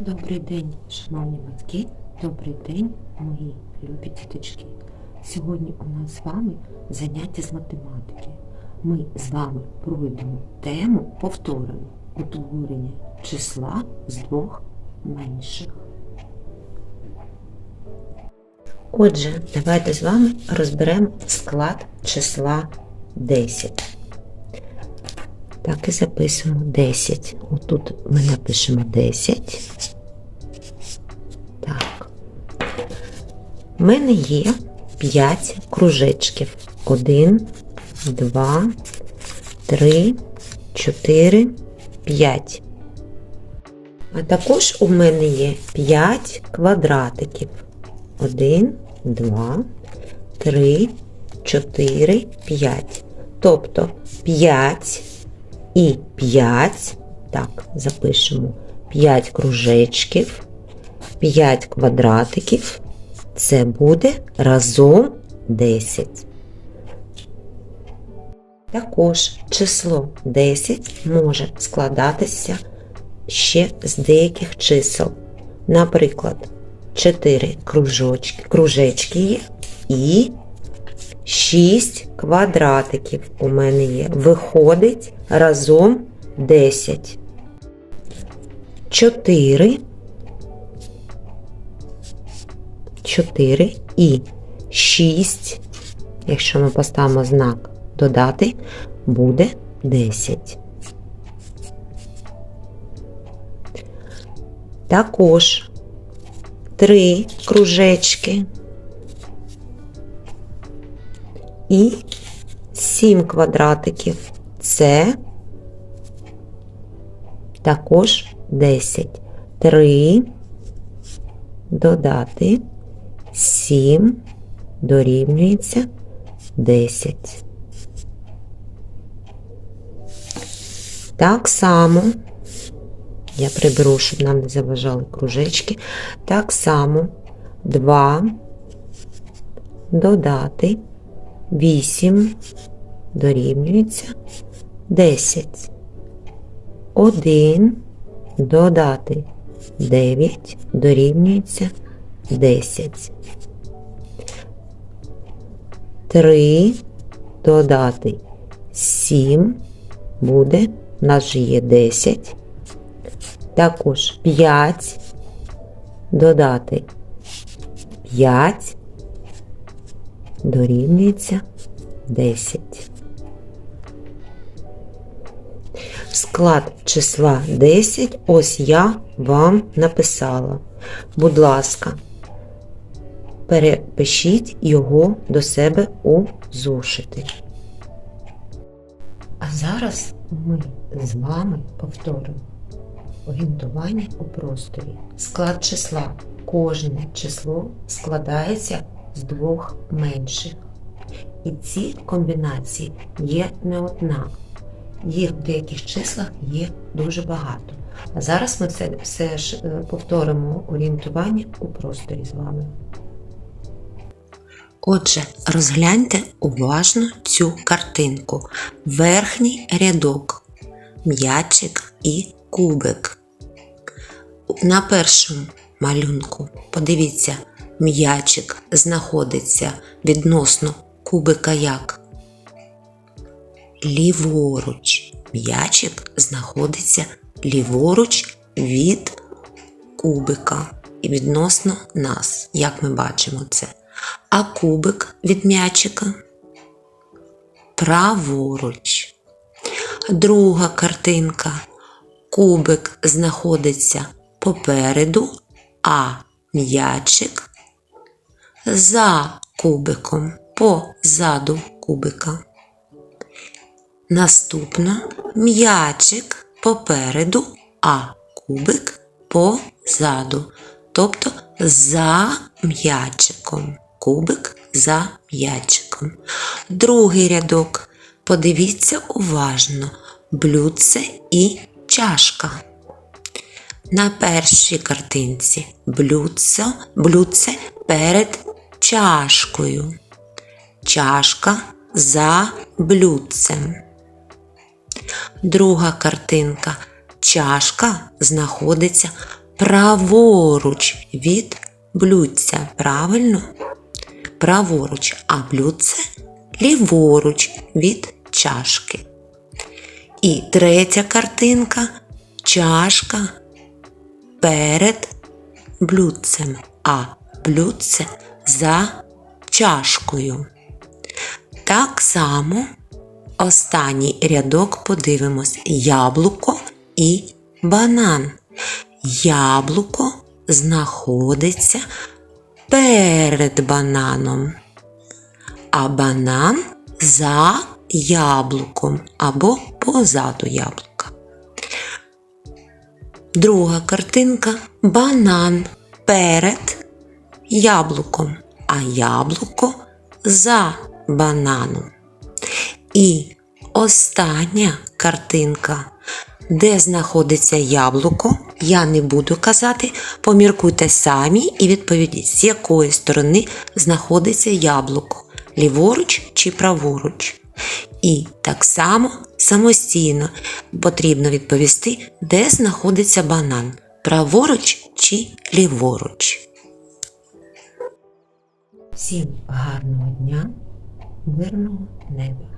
Добрий день, шановні батьки, добрий день, мої любі діточки. Сьогодні у нас з вами заняття з математики. Ми з вами пройдемо тему повторення утворення числа з двох менших. Отже, давайте з вами розберемо склад числа 10. Так і записуємо 10. Отут ми напишемо 10. У мене є 5 кружечків. 1, 2, 3, 4, 5. А також у мене є 5 квадратиків. 1, 2, 3, 4, 5. Тобто 5 і 5, так, запишемо 5 кружечків, 5 квадратиків, це буде разом 10. Також число 10 може складатися ще з деяких чисел. Наприклад, 4 кружочки, кружечки є і 6 квадратиків у мене є. Виходить разом 10. 4. 4 і 6. Якщо ми поставимо знак додати, буде 10. Також 3 кружечки і 7 квадратиків. Це також 10. 3 додати 7 дорівнюється 10. Так само, я приберу, щоб нам не заважали кружечки. Так само 2 додати 8 дорівнюється 10. 1 додати 9 дорівнюється 10. 3 додати 7 буде, у нас же є 10. Також 5 додати 5 дорівнюється 10. Склад числа 10 ось я вам написала. Будь ласка, перепишіть його до себе у зошити. А зараз ми з вами повторимо орієнтування у просторі. Склад числа. Кожне число складається з двох менших. І ці комбінації є не одна. Їх в деяких числах є дуже багато. А зараз ми це все ж е, повторимо орієнтування у просторі з вами. Отже, розгляньте уважно цю картинку. Верхній рядок, м'ячик і кубик. На першому малюнку, подивіться, м'ячик знаходиться відносно кубика як ліворуч. М'ячик знаходиться ліворуч від кубика і відносно нас, як ми бачимо це. А кубик від м'ячика праворуч. Друга картинка. Кубик знаходиться попереду, а м'ячик за кубиком, позаду кубика. Наступна м'ячик попереду, а кубик позаду. Тобто за м'ячиком. Кубик за м'ячиком. Другий рядок. Подивіться уважно. Блюдце і чашка. На першій картинці блюдце, блюдце перед чашкою. Чашка за блюдцем. Друга картинка. Чашка знаходиться праворуч від блюдця. Правильно? Праворуч, а блюдце ліворуч від чашки. І третя картинка чашка перед блюдцем, а блюдце за чашкою. Так само останній рядок подивимось яблуко і банан. Яблуко знаходиться перед бананом, а банан за яблуком або позаду яблука. Друга картинка банан перед яблуком, а яблуко за бананом. І остання картинка, де знаходиться яблуко, я не буду казати, поміркуйте самі і відповідіть, з якої сторони знаходиться яблуко, ліворуч чи праворуч. І так само самостійно потрібно відповісти, де знаходиться банан, праворуч чи ліворуч. Всім гарного дня, мирного неба.